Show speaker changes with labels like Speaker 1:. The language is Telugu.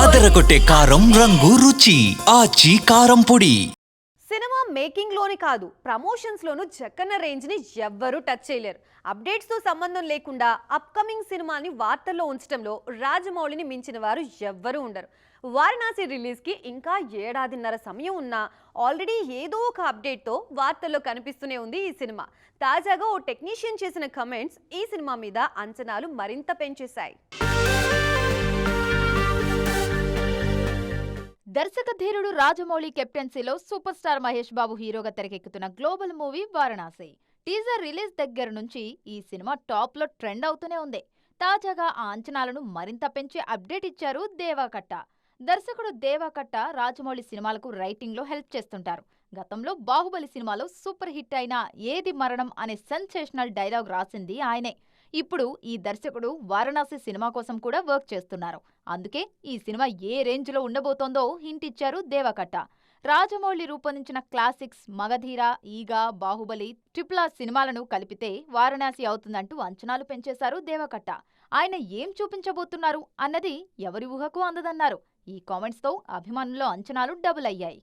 Speaker 1: అదరగొట్టే కారం రంగు రుచి ఆచి కారం పొడి.
Speaker 2: సినిమా మేకింగ్లోని కాదు ప్రమోషన్స్ లోను జక్కన్న రేంజ్ని ఎవ్వరూ టచ్ చేయలేరు. అప్డేట్స్తో సంబంధం లేకుండా అప్కమింగ్ సినిమాని వార్తల్లో ఉంచడంలో రాజమౌళిని మించిన వారు ఎవ్వరూ ఉండరు. వారణాసి రిలీజ్కి ఇంకా ఏడాదిన్నర సమయం ఉన్నా ఆల్రెడీ ఏదో ఒక అప్డేట్తో వార్తల్లో కనిపిస్తూనే ఉంది ఈ సినిమా. తాజాగా ఓ టెక్నీషియన్ చేసిన కమెంట్స్ ఈ సినిమా మీద అంచనాలు మరింత పెంచేశాయి.
Speaker 3: దర్శక ధీరుడు రాజమౌళి కెప్టెన్సీలో సూపర్ స్టార్ మహేష్ బాబు హీరోగా తెరకెక్కుతున్న global movie Varanasi. Teaser release దగ్గర నుంచి ఈ సినిమా టాప్లో ట్రెండ్ అవుతూనే ఉంది. తాజాగా ఆ అంచనాలను మరింత పెంచి అప్డేట్ ఇచ్చారు దేవాకట్ట. దర్శకుడు దేవాకట్ట రాజమౌళి సినిమాలకు రైటింగ్లో హెల్ప్ చేస్తుంటారు. గతంలో బాహుబలి సినిమాలో సూపర్ హిట్ అయిన ఏది మరణం అనే సెన్సేషనల్ డైలాగ్ రాసింది ఆయనే. ఇప్పుడు ఈ దర్శకుడు వారణాసి సినిమా కోసం కూడా వర్క్ చేస్తున్నారు. అందుకే ఈ సినిమా ఏ రేంజ్లో ఉండబోతోందో హింట్ ఇచ్చారు దేవకట్ట. రాజమౌళి రూపొందించిన క్లాసిక్స్ మగధీర ఈగ బాహుబలి ట్రిప్లా సినిమాలను కలిపితే వారణాసి అవుతుందంటూ అంచనాలు పెంచేశారు దేవకట్ట. ఆయన ఏం చూపించబోతున్నారు అన్నది ఎవరి ఊహకు అందదన్నారు. ఈ కామెంట్స్తో అభిమానుల్లో అంచనాలు డబుల్ అయ్యాయి.